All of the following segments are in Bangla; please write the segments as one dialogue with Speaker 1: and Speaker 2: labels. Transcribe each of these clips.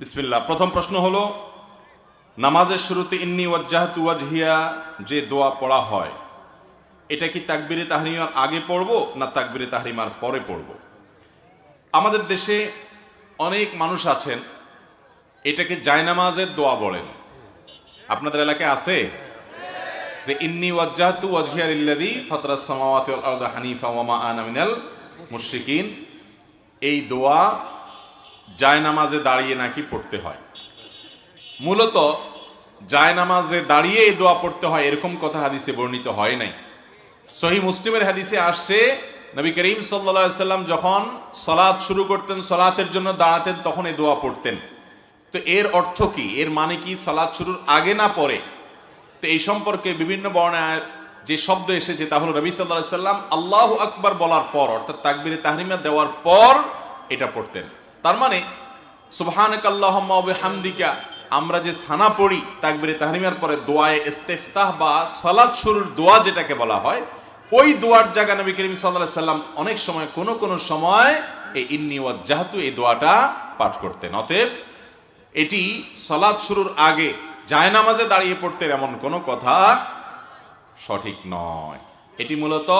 Speaker 1: বিসমিল্লাহ। প্রথম প্রশ্ন হলো, নামাজের শুরুতে ইন্নি ওয়াজ্জাহাতু ওয়াজহিয়া যে দোয়া পড়া হয়, এটা কি তাকবিরে তাহরিমার আগে পড়ব না তাকবিরে তাহরিমার পরে পড়ব? আমাদের দেশে অনেক মানুষ আছেন, এটাকে জায়নামাজের দোয়া বলেন। আপনাদের এলাকায় আছে? যে ইন্নি ওয়াজ্জাহাতু ওয়াজহিয়া লিল্লাযী ফাতরাস হানিফা ওয়া মা আনা মিনাল মুশরিকিন। এই দোয়া জায়নামাজে দাঁড়িয়ে নাকি পড়তে হয়। মূলত জায়নামাজে দাঁড়িয়ে এই দোয়া পড়তে হয়, এরকম কথা হাদিসে বর্ণিত হয় নাই। সহি মুসলিমের হাদিসে আসছে, নবী করিম সাল্লা সাল্লাম যখন সলাৎ শুরু করতেন, সলাতের জন্য দাঁড়াতেন, তখন এই দোয়া পড়তেন। তো এর অর্থ কি? এর মানে কি সলাৎ শুরুর আগে না পরে? তো এই সম্পর্কে বিভিন্ন বর্ণায় যে শব্দ এসেছে তা হলো নবী সাল্লাহ সাল্লাম আল্লাহ আকবার বলার পর, অর্থাৎ তাকবিরে তাহরিমা দেওয়ার পর এটা পড়তেন। তার মানে সুবহানাক আল্লাহুম্মা ওয়া বিহামদিকা, আমরা যে সানা পড়ি তাকবিরে তাহরিমার পরে দোয়ায় ইস্তেফতাহ বা সালাত শুরুর দোয়া যেটাকে বলা হয়, ওই দোয়ার জায়গা নবী করিম আলাইহি সাল্লাম অনেক সময় কোন কোন সময় এই ইন্নি ওয়াজ্জাহাতু, এই দোয়াটা পাঠ করতেন। অতএব এটি সালাত শুরুর আগে জায়নামাজে দাঁড়িয়ে পড়তেন এমন কোনো কথা সঠিক নয়। এটি মূলত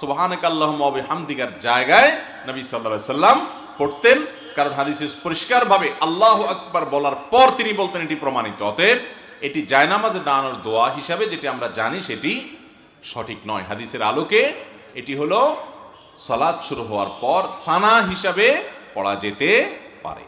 Speaker 1: সুবহানাক আল্লাহুম্মা ওয়া বিহামদিকার জায়গায় নবী আলাইহি সাল্লাম পড়তেন। কারণ হাদিস পরিষ্কারভাবে আল্লাহ আকবার বলার পর তিনি বলতেন এটি প্রমাণিত। অতএব এটি জায়নামাজে দাঁড়ানোর দোয়া হিসাবে যেটি আমরা জানি সেটি সঠিক নয়। হাদিসের আলোকে এটি হলো সলাদ শুরু হওয়ার পর সানা হিসাবে পড়া যেতে পারে।